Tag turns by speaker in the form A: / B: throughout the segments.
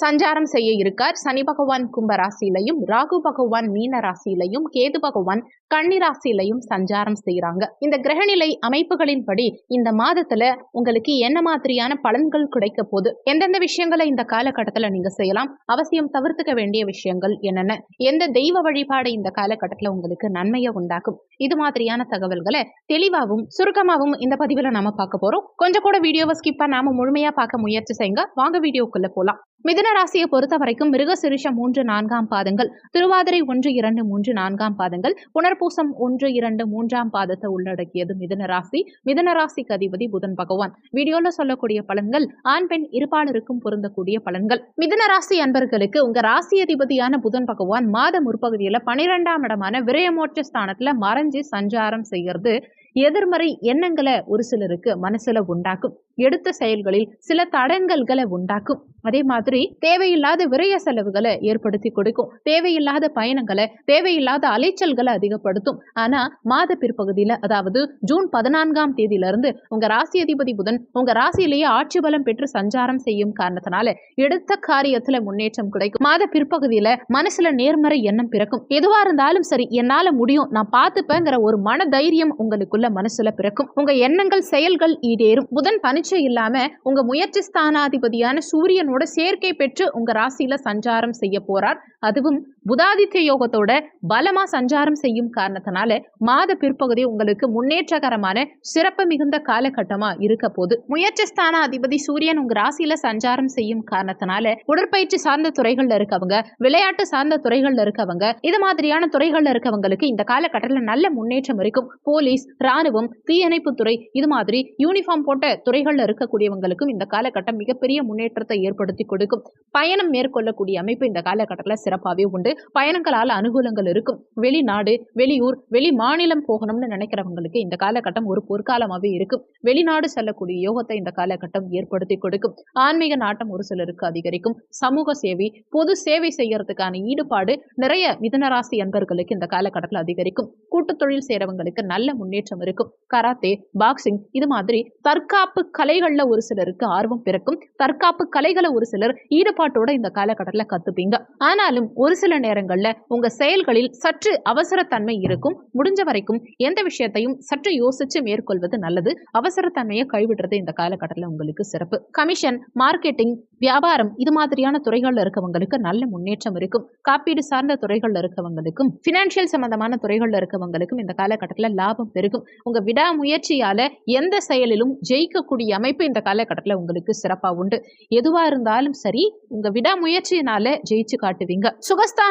A: சஞ்சாரம் செய்ய இருக்கார். சனி பகவான் கும்ப ராசியிலையும் ராகு பகவான் மீன ராசியிலையும் கேது பகவான் கன்னி ராசியிலையும் சஞ்சாரம் செய்யறாங்க இந்த கிரகநிலை அமைப்புகளின்படி இந்த மாதத்துல உங்களுக்கு என்ன மாதிரியான பலன்கள் கிடைக்க போகுது? எந்தெந்த விஷயங்களை இந்த காலகட்டத்துல நீங்க செய்யலாம்? அவசியம் தவிர்த்துக்க வேண்டிய விஷயங்கள் என்னென்ன? எந்த தெய்வ வழிபாடு இந்த காலகட்டத்துல உங்களுக்கு நன்மையை உண்டாக்கும்? இது மாதிரியான தகவல்களை தெளிவாகவும் சுருக்கமாகவும் இந்த பதிவுல நாம பார்க்க போறோம். கொஞ்சம் கூட வீடியோவை ஸ்கிப் பண்ணாம முழுமையா பார்க்க முயற்சி செய்யுங்க. வாங்க வீடியோக்குள்ள போலாம். மிதுன ராசியை பொறுத்த வரைக்கும் மிருகசிருஷம் மூன்று நான்காம் பாதங்கள் திருவாதிரை ஒன்று இரண்டு மூன்று நான்காம் பாதங்கள் புனர்பூசம் ஒன்று இரண்டு மூன்றாம் பாதத்தை உள்ளடக்கியது மிதுன ராசி. மிதுன ராசிக்கு அதிபதி புதன் பகவான். வீடியோல சொல்லக்கூடிய பலன்கள் ஆண் பெண் இருப்பாளருக்கும் பொருந்தக்கூடிய பலன்கள். மிதுன ராசி அன்பர்களுக்கு உங்க ராசி அதிபதியான புதன் பகவான் மாத முற்பகுதியில பனிரெண்டாம் இடமான விரயமோட்ச ஸ்தானத்துல மறைஞ்சு சஞ்சாரம் செய்யறது எதிர்மறை எண்ணங்களை ஒரு சிலருக்கு மனசுல உண்டாக்கும். எடுத்த செயல்களில் சில தடங்கல்களை உண்டாக்கும். அதே மாதிரி தேவையில்லாத விரய செலவுகளை ஏற்படுத்தி கொடுக்கும். தேவையில்லாத பயணங்களை தேவையில்லாத அலைச்சல்களை அதிகப்படுத்தும். ஆனா மாத பிற்பகுதியில அதாவது ஜூன் பதினான்காம் தேதியிலிருந்து உங்க ராசி அதிபதி புதன் உங்க ராசியிலேயே ஆட்சி பலம் பெற்று சஞ்சாரம் செய்யும் காரணத்தினால எடுத்த காரியத்துல முன்னேற்றம் கிடைக்கும். மாத பிற்பகுதியில மனசுல நேர்மறை எண்ணம் பிறக்கும். எதுவா இருந்தாலும் சரி என்னால முடியும் நான் பார்த்துப்பேங்கிற ஒரு மன தைரியம் உங்களுக்குள்ள மனசுல பிறக்கும். உங்க எண்ணங்கள் செயல்கள் ஈடேறும். புதன் பரீட்சை இல்லாம உங்க முயற்சி ஸ்தானாதிபதியான சூரியனோட சேர்க்கை பெற்று உங்க ராசியில சஞ்சாரம் செய்ய போறார். அதுவும் புதாதித்ய யோகத்தோட பலமா சஞ்சாரம் செய்யும் காரணத்தினால மாத பிற்பகுதி உங்களுக்கு முன்னேற்றகரமான சிறப்பு மிகுந்த காலகட்டமா இருக்க போது முயற்சி ஸ்தான அதிபதி சூரியன் உங்க ராசியில சஞ்சாரம் செய்யும் காரணத்தினால உடற்பயிற்சி சார்ந்த துறைகள்ல இருக்கவங்க விளையாட்டு சார்ந்த துறைகள்ல இருக்கவங்க இது மாதிரியான துறைகள்ல இருக்கவங்களுக்கு இந்த காலகட்டத்தில் நல்ல முன்னேற்றம் இருக்கும். போலீஸ் ராணுவம் தீயணைப்பு துறை இது மாதிரி யூனிஃபார்ம் போட்ட துறைகள்ல இருக்கக்கூடியவங்களுக்கும் இந்த காலகட்டம் மிகப்பெரிய முன்னேற்றத்தை ஏற்படுத்தி கொடுக்கும். பயணம் மேற்கொள்ளக்கூடிய அமைப்பு இந்த காலகட்டத்தில் சிறப்பாகவே உண்டு. பயணங்களால் அனுகூலங்கள் இருக்கும். வெளிநாடு வெளியூர் வெளி மாநிலம் போகணும்னு நினைக்கிறவங்களுக்கு இந்த காலகட்டம் ஒரு பொற்காலமாகவே இருக்கும். வெளிநாடு செல்லக்கூடிய யோகத்தை இந்த காலகட்டம் ஏற்படுத்தி கொடுக்கும். ஆன்மீக நாட்டம் ஒரு சிலருக்கு அதிகரிக்கும். சமூக சேவை பொது சேவை செய்யறதுக்கான ஈடுபாடு நிறைய மிதனராசி அன்பர்களுக்கு இந்த காலகட்டத்தில் அதிகரிக்கும். கூட்டு தொழில் செய்றவங்களுக்கு நல்ல முன்னேற்றம் இருக்கும். கராத்தே பாக்ஸிங் இது மாதிரி தற்காப்பு கலைகள்ல ஒரு சிலருக்கு ஆர்வம் பிறக்கும். தற்காப்பு கலைகளை ஒரு சிலர் ஈடுபாட்டோட இந்த காலகட்டத்தில் கத்துப்பீங்க. ஆனாலும் ஒரு சில நேரங்கள்ல உங்க செயல்களில் சற்று அவசரத்தன்மை இருக்கும். முடிஞ்ச வரைக்கும் எந்த விஷயத்தையும் சற்று யோசிச்சு மேற்கொள்வது நல்லது. அவசரத்தன்மையை கைவிடுறது இந்த காலகட்டத்தில் உங்களுக்கு சிறப்பு. கமிஷன் மார்க்கெட்டிங் வியாபாரம் இது மாதிரியான துறைகள்ல இருக்கவங்களுக்கு நல்ல முன்னேற்றம் இருக்கும். காப்பீடு சார்ந்த துறைகள்ல இருக்கவங்களுக்கும் பினான்சியல் சம்பந்தமான துறைகள்ல இருக்கவங்களுக்கும் இந்த காலகட்டத்தில் லாபம் பெருகும். உங்க விடாமுயற்சியால எந்த செயலிலும் ஜெயிக்கக்கூடிய அமைப்பு இந்த காலகட்டத்தில் உங்களுக்கு சிறப்பாக உண்டு. எதுவா இருந்தாலும் சரி உங்க விடாமுயற்சியினால ஜெயிச்சு காட்டுவீங்க.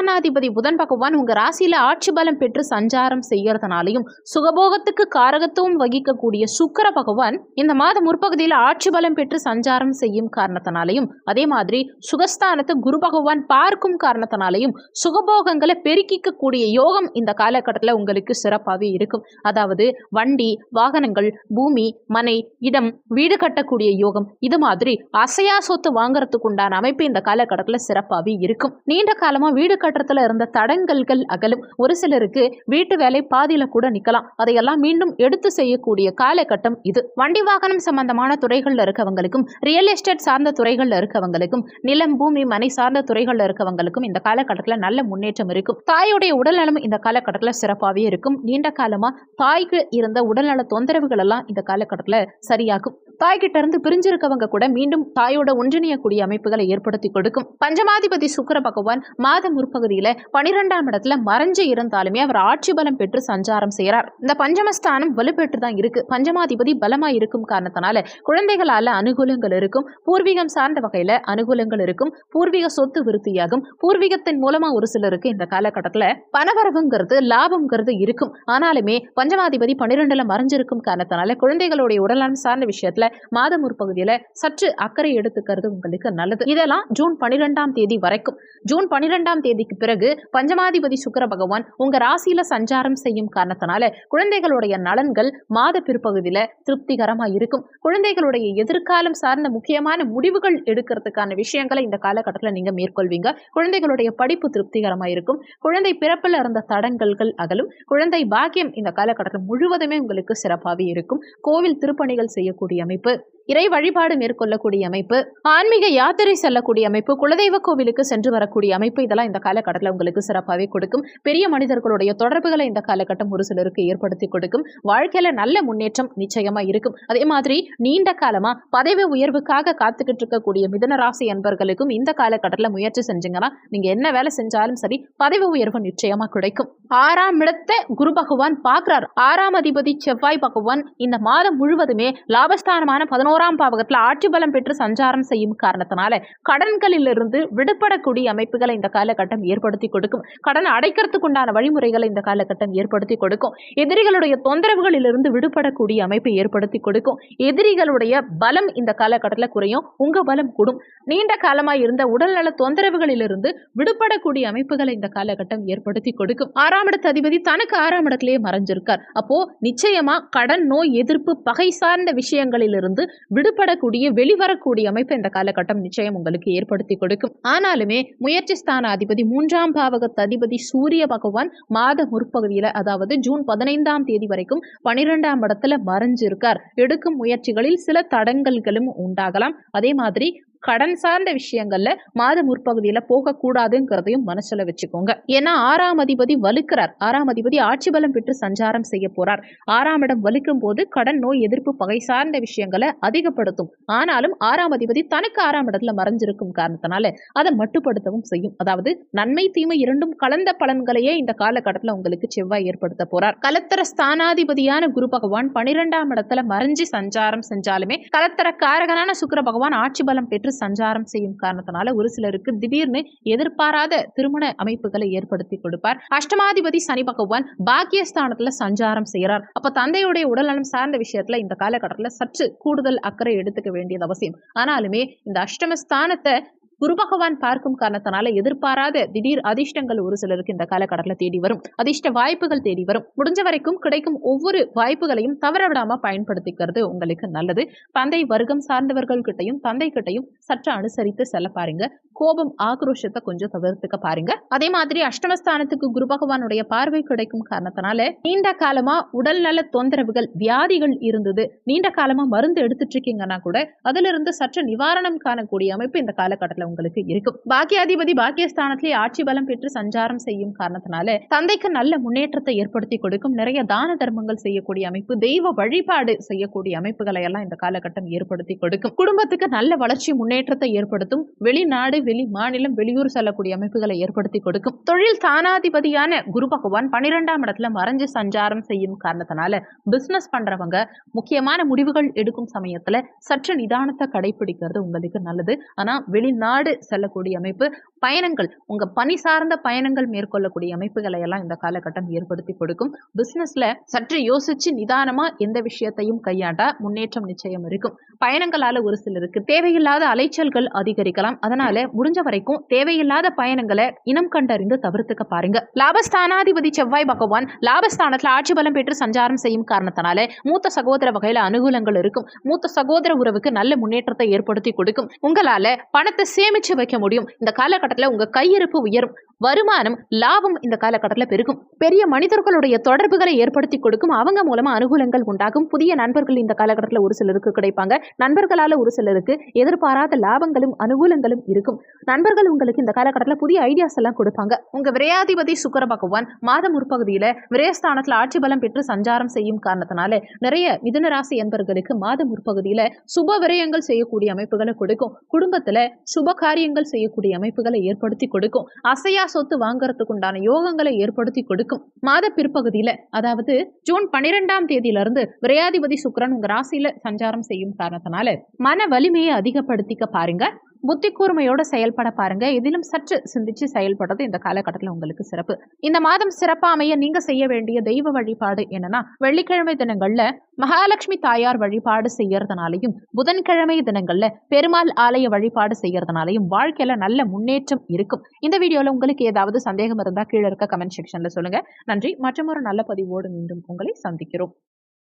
A: சுகஸ்தானாதிபதி புதன் பகவான் உங்கள் ராசியில் ஆட்சி பலம் பெற்று சஞ்சாரம் செய்கிறதுனாலையும் சுகபோகத்துக்கு காரகத்துவம் வகிக்கக்கூடிய சுக்கர பகவான் இந்த மாத முற்பகுதியில் ஆட்சி பலம் பெற்று சஞ்சாரம் செய்யும் காரணத்தினாலையும் அதே மாதிரி சுகஸ்தானத்தை குரு பகவான் பார்க்கும் காரணத்தினாலையும் சுகபோகங்களை பெருக்கிக்கக்கூடிய யோகம் இந்த காலகட்டத்தில் உங்களுக்கு சிறப்பாகவே இருக்கும். அதாவது வண்டி வாகனங்கள் பூமி மனை இடம் வீடு கட்டக்கூடிய யோகம் இது மாதிரி அசையா சொத்து வாங்குறதுக்கு உண்டான அமைப்பு இந்த காலகட்டத்தில் சிறப்பாகவே இருக்கும். நீண்ட காலமாக வீடு கட்டுறதுல இருந்த தடங்கல்கள் அகலும். ஒரு சிலருக்கு வீட்டு வேலை பாதியில கூட நிக்கலாம். அதையெல்லாம் மீண்டும் எடுத்து செய்யக்கூடிய காலகட்டம் இது. வண்டி வாகனம் சம்பந்தமான துறைகளில் இருக்கவங்களுக்கும் ரியல் எஸ்டேட் சார்ந்த துறைகளில் இருக்கவங்களுக்கும் நிலம் பூமி மனை சார்ந்த துறைகளில் இருக்கவங்களுக்கும் இந்த காலகட்டத்தில் நல்ல முன்னேற்றம் இருக்கும். தாயுடைய உடல்நலம் இந்த காலகட்டத்தில் சிறப்பாகவே இருக்கும். நீண்ட காலமாக தாய்க்கு இருந்த உடல்நல தொந்தரவுகள் எல்லாம் இந்த காலகட்டத்தில் சரியாகும். தாய்கிட்ட இருந்து பிரிஞ்சிருக்கவங்க கூட மீண்டும் தாயோட ஒன்றிணையக்கூடிய அமைப்புகளை ஏற்படுத்தி கொடுக்கும். பஞ்சமாதிபதி சுக்கர பகவான் மாத முற்பகுதி முற்பகுதியில பனிரெண்டாம் இடத்துல மறைஞ்சு இருந்தாலுமே அவர் ஆட்சி பலம் பெற்று சஞ்சாரம் செய்கிறார் இந்த பஞ்சமஸ்தானம் வலுப்பெற்று தான் இருக்கு. பஞ்சமாதிபதி பலமா இருக்கும் காரணத்தினால குழந்தைகளால அனுகூலங்கள் இருக்கும். பூர்வீகம் சார்ந்த வகையில அனுகூலங்கள் இருக்கும். பூர்வீக சொத்து விருத்தியாகும். பூர்வீகத்தின் மூலமா ஒரு சிலருக்கு இந்த காலகட்டத்துல பணவரவுங்கிறது லாபம்ங்கிறது இருக்கும். ஆனாலுமே பஞ்சமாதிபதி பன்னிரெண்டுல மறைஞ்சிருக்கும் காரணத்தினால குழந்தைகளுடைய உடல்நலம் சார்ந்த விஷயத்துல மாதமூர் பகுதியில சற்று அக்கறை எடுத்துக்கிறது உங்களுக்கு நல்லது. இதெல்லாம் ஜூன் பன்னிரெண்டாம் தேதி வரைக்கும். ஜூன் பனிரெண்டாம் தேதிக்கு பிறகு பஞ்சமாதிபதி சுக்கர பகவான் உங்க ராசியில சஞ்சாரம் செய்யும் காரணத்தினால குழந்தைகளுடைய நலன்கள் மாத பிற்பகுதியில திருப்திகரமா இருக்கும். குழந்தைகளுடைய எதிர்காலம் சார்ந்த முக்கியமான முடிவுகள் எடுக்கிறதுக்கான விஷயங்களை இந்த காலகட்டத்தில் நீங்க மேற்கொள்வீங்க. குழந்தைகளுடைய படிப்பு திருப்திகரமா இருக்கும். குழந்தை பிறப்பில் இருந்த தடங்கல்கள் அகலும். குழந்தை பாக்கியம் இந்த காலகட்டத்தில் முழுவதுமே உங்களுக்கு சிறப்பாகவே இருக்கும். கோவில் திருப்பணிகள் செய்யக்கூடிய அமைப்பு. இறை வழிபாடு மேற்கொள்ளக்கூடிய அமைப்பு ஆன்மீக யாத்திரை செல்லக்கூடிய அமைப்பு குலதெய்வ கோவிலுக்கு சென்று வரக்கூடிய அமைப்பு இதெல்லாம் இந்த காலகட்டத்தில் உங்களுக்கு சிறப்பாகவே கொடுக்கும். பெரிய மனிதர்களுடைய தொடர்புகளை இந்த காலகட்டம் ஒரு சிலருக்கு ஏற்படுத்தி கொடுக்கும். வாழ்க்கையில நல்ல முன்னேற்றம் நிச்சயமா இருக்கும். அதே மாதிரி நீண்ட காலமா பதவி உயர்வுக்காக காத்துக்கிட்டு இருக்கக்கூடிய மிதன ராசி அன்பர்களுக்கும் இந்த காலகட்டத்தில் முயற்சி செஞ்சீங்கன்னா நீங்க என்ன வேலை செஞ்சாலும் சரி பதவி உயர்வு நிச்சயமா கிடைக்கும். ஆறாம் இடத்தை குரு பகவான் பார்க்கிறார். ஆறாம் அதிபதி செவ்வாய் பகவான் இந்த மாதம் முழுவதுமே லாபஸ்தானமான பதினோரு ஓராம் பாவகத்தில் ஆட்சி பலம் பெற்று சஞ்சாரம் செய்யும் காரணத்தினால கடன்களிலிருந்து விடுபடக்கூடிய அமைப்புகளை இந்த காலகட்டம் ஏற்படுத்தி கொடுக்கும். கடன் அடைக்கிறதுக்கு உண்டான வழிமுறைகளை இந்த காலகட்டம் ஏற்படுத்தி கொடுக்கும். எதிரிகளுடைய தொந்தரவுகளிலிருந்து விடுபடக்கூடிய அமைப்பை ஏற்படுத்தி கொடுக்கும். எதிரிகளுடைய பலம் இந்த காலகட்டத்தில் குறையும். உங்க பலம் கூடும். நீண்ட காலமாக இருந்த உடல்நல தொந்தரவுகளிலிருந்து விடுபடக்கூடிய அமைப்புகளை இந்த காலகட்டம் ஏற்படுத்தி கொடுக்கும். ஆறாம் இடத்து அதிபதி தனக்கு ஆறாம் இடத்திலேயே மறைஞ்சிருக்கார். அப்போ நிச்சயமா கடன் நோய் எதிர்ப்பு பகை சார்ந்த விஷயங்களிலிருந்து விடுபடக்கூடிய வெளிவரக்கூடிய அமைப்பு இந்த காலகட்டம் நிச்சயம் உங்களுக்கு ஏற்படுத்தி கொடுக்கும். ஆனாலுமே முயற்சி ஸ்தான அதிபதி மூன்றாம் பாவகத்து அதிபதி சூரிய பகவான் மாத முற்பகுதியில அதாவது ஜூன் பதினைந்தாம் தேதி வரைக்கும் பனிரெண்டாம் இடத்துல மறைஞ்சிருக்கார். எடுக்கும் முயற்சிகளில் சில தடங்கல்களும் உண்டாகலாம். அதே மாதிரி கடன் சார்ந்த விஷயங்கள்ல மாத முற்பகுதியில போகக்கூடாதுங்கிறதையும் மனசுல வச்சுக்கோங்க. ஏன்னா ஆறாம் அதிபதி வலுக்கிறார். ஆறாம் அதிபதி ஆட்சி பலம் பெற்று சஞ்சாரம் செய்ய போறார். ஆறாம் இடம் வலுக்கும் போது கடன் நோய் எதிர்ப்பு பகை சார்ந்த விஷயங்களை அதிகப்படுத்தும். ஆனாலும் ஆறாம் அதிபதி தனக்கு ஆறாம் இடத்துல மறைஞ்சிருக்கும் காரணத்தினால அதை மட்டுப்படுத்தவும் செய்யும். அதாவது நன்மை தீமை இரண்டும் கலந்த பலன்களையே இந்த காலகட்டத்தில் உங்களுக்கு செவ்வாய் ஏற்படுத்த போறார். கலத்தர ஸ்தானாதிபதியான குரு பகவான் பனிரெண்டாம் இடத்துல மறைஞ்சு சஞ்சாரம் செஞ்சாலுமே கலத்தர காரகனான சுக்கர பகவான் ஆட்சி பலம் பெற்று சஞ்சாரம் செய்யும் காரணத்தினால ஒரு சிலருக்கு திடீர்னு எதிர்பாராத திருமண அமைப்புகளை ஏற்படுத்தி கொடுப்பார். அஷ்டமாதிபதி சனி பகவான் பாக்கியஸ்தானத்துல சஞ்சாரம் செய்கிறார் அப்ப தந்தையுடைய உடல்நலம் சார்ந்த விஷயத்துல இந்த காலகட்டத்தில் சற்று கூடுதல் அக்கறை எடுத்துக்க வேண்டியது அவசியம். ஆனாலுமே இந்த அஷ்டமஸ்தானத்தை குரு பகவான் பார்க்கும் காரணத்தினால எதிர்பாராத திடீர் அதிர்ஷ்டங்கள் ஒரு சிலருக்கு இந்த காலகட்டத்தில் தேடி வரும். அதிர்ஷ்ட வாய்ப்புகள் தேடி வரும். முடிஞ்ச வரைக்கும் கிடைக்கும் ஒவ்வொரு வாய்ப்புகளையும் தவற விடாம பயன்படுத்திக்கிறது உங்களுக்கு நல்லது. தந்தை வர்க்கம் சார்ந்தவர்கள் கிட்டையும் தந்தை கிட்டையும் சற்று அனுசரித்து செல்ல பாருங்க. கோபம் ஆக்ரோஷத்தை கொஞ்சம் தவிர்த்துக்க பாருங்க. அதே மாதிரி அஷ்டமஸ்தானத்துக்கு குரு பகவானுடைய பார்வை கிடைக்கும் காரணத்தினால நீண்ட காலமா உடல் நல தொந்தரவுகள் வியாதிகள் இருந்தது. நீண்ட காலமா மருந்து எடுத்துட்டு இருக்கீங்கன்னா கூட அதுல இருந்து சற்று நிவாரணம் காணக்கூடிய அமைப்பு இந்த காலகட்டத்தில் உங்களுக்கு இருக்கும். பாக்கியாதிபதி பாக்கியஸ்தானத்திலே ஆட்சி பலம் பெற்று சஞ்சாரம் செய்யும் காரணத்தினால தந்தைக்கு நல்ல முன்னேற்றத்தை ஏற்படுத்தி கொடுக்கும். நிறைய தான தர்மங்கள் செய்யக்கூடிய அமைப்பு தெய்வ வழிபாடு செய்யக்கூடிய அமைப்புகளை எல்லாம் இந்த காலகட்டம் ஏற்படுத்தி கொடுக்கும். குடும்பத்துக்கு நல்ல வளர்ச்சி முன்னேற்றத்தை ஏற்படுத்தும். வெளிநாடு வெளி மாநிலம் வெளியூர் செல்லக்கூடிய அமைப்புகளை ஏற்படுத்தி கொடுக்கும். தொழில் தானாதிபதியான குரு பகவான் பன்னிரெண்டாம் இடத்துல மறைஞ்சு சஞ்சாரம் செய்யும் காரணத்தினால பிசினஸ் பண்றவங்க முக்கியமான முடிவுகள் எடுக்கும் சமயத்துல சற்று நிதானத்தை கடைபிடிக்கிறது உங்களுக்கு நல்லது. ஆனா வெளிநாடு செல்லக்கூடிய அமைப்பு பயணங்கள் உங்க பணி சார்ந்த பயணங்கள் மேற்கொள்ளக்கூடிய அமைப்புகளை எல்லாம் இந்த காலகட்டம் ஏற்படுத்தி கொடுக்கும். பிசினஸ்ல சற்று யோசிச்சு நிதானமா எந்த விஷயத்தையும் கையாண்டா முன்னேற்றம் நிச்சயம் இருக்கும். பயணங்களால ஒரு சிலருக்கு தேவையில்லாத அலைச்சல்கள் அதிகரிக்கலாம். அதனால முடிஞ்ச வரைக்கும் தேவையில்லாத பயணங்களை இனம் கண்டறிந்து தவிர்த்துக்க பாருங்க. லாபஸ்தானாதிபதி செவ்வாய் பகவான் லாபஸ்தானத்துல ஆட்சி பலம் பெற்று சஞ்சாரம் செய்யும் காரணத்தினால மூத்த சகோதர வகையில அனுகூலங்கள் இருக்கும். மூத்த சகோதர உறவுக்கு நல்ல முன்னேற்றத்தை ஏற்படுத்தி கொடுக்கும். உங்களால பணத்தை சேமிச்சு வைக்க முடியும். இந்த காலகட்டம் காலகட்டத்தில் உங்க கையிருப்பு உயரும். வருமானம் லாபம் இந்த காலகட்டத்தில் பெருகும். பெரிய மனிதர்களுடைய தொடர்புகளை ஏற்படுத்தி கொடுக்கும் அவங்க மூலமா அனுகூலங்கள் உண்டாகும். புதிய நண்பர்கள் இந்த காலகட்டத்தில் ஒரு சிலருக்கு கிடைப்பாங்க. நண்பர்களால ஒரு சிலருக்கு எதிர்பாராத லாபங்களும் அனுகூலங்களும் இருக்கும். நண்பர்கள் உங்களுக்கு இந்த காலகட்டத்தில் புதிய ஐடியாஸ் எல்லாம் கொடுப்பாங்க. உங்க விரையாதிபதி சுக்கர பகவான் மாத முற்பகுதியில விரயஸ்தானத்தில் ஆட்சி பலம் பெற்று சஞ்சாரம் செய்யும் காரணத்தினால நிறைய மிதுனராசி என்பர்களுக்கு மாத முற்பகுதியில சுப விரயங்கள் செய்யக்கூடிய அமைப்புகளை கொடுக்கும். குடும்பத்துல சுப சுப காரியங்கள் செய்யக்கூடிய அமைப்புகளை ஏற்படுத்தி கொடுக்கும். அசையா சொத்து வாங்கறதுக்கு உண்டான யோகங்களை ஏற்படுத்தி கொடுக்கும். மாத பிற்பகுதியில அதாவது ஜூன் பனிரெண்டாம் தேதியிலிருந்து விரையாதிபதி சுக்கிரன் உங்க ராசியில சஞ்சாரம் செய்யும் காரணத்தினால மன வலிமையை அதிகப்படுத்திக்க பாருங்க. புத்தி கூர்மையோட செயல்பட பாருங்க. இதிலும் சற்று சிந்திச்சு செயல்படுறது இந்த காலகட்டத்தில் உங்களுக்கு சிறப்பு. இந்த மாதம் சிறப்பாமைய நீங்க செய்ய வேண்டிய தெய்வ வழிபாடு என்னன்னா வெள்ளிக்கிழமை தினங்கள்ல மகாலட்சுமி தாயார் வழிபாடு செய்யறதுனாலையும் புதன்கிழமை தினங்கள்ல பெருமாள் ஆலய வழிபாடு செய்யறதுனாலையும் வாழ்க்கையில நல்ல முன்னேற்றம் இருக்கும். இந்த வீடியோல உங்களுக்கு ஏதாவது சந்தேகம் இருந்தா கீழே இருக்க கமெண்ட் செக்ஷன்ல சொல்லுங்க. நன்றி. மற்றும் ஒரு நல்ல பதிவோடு மீண்டும் உங்களை சந்திக்கிறோம்.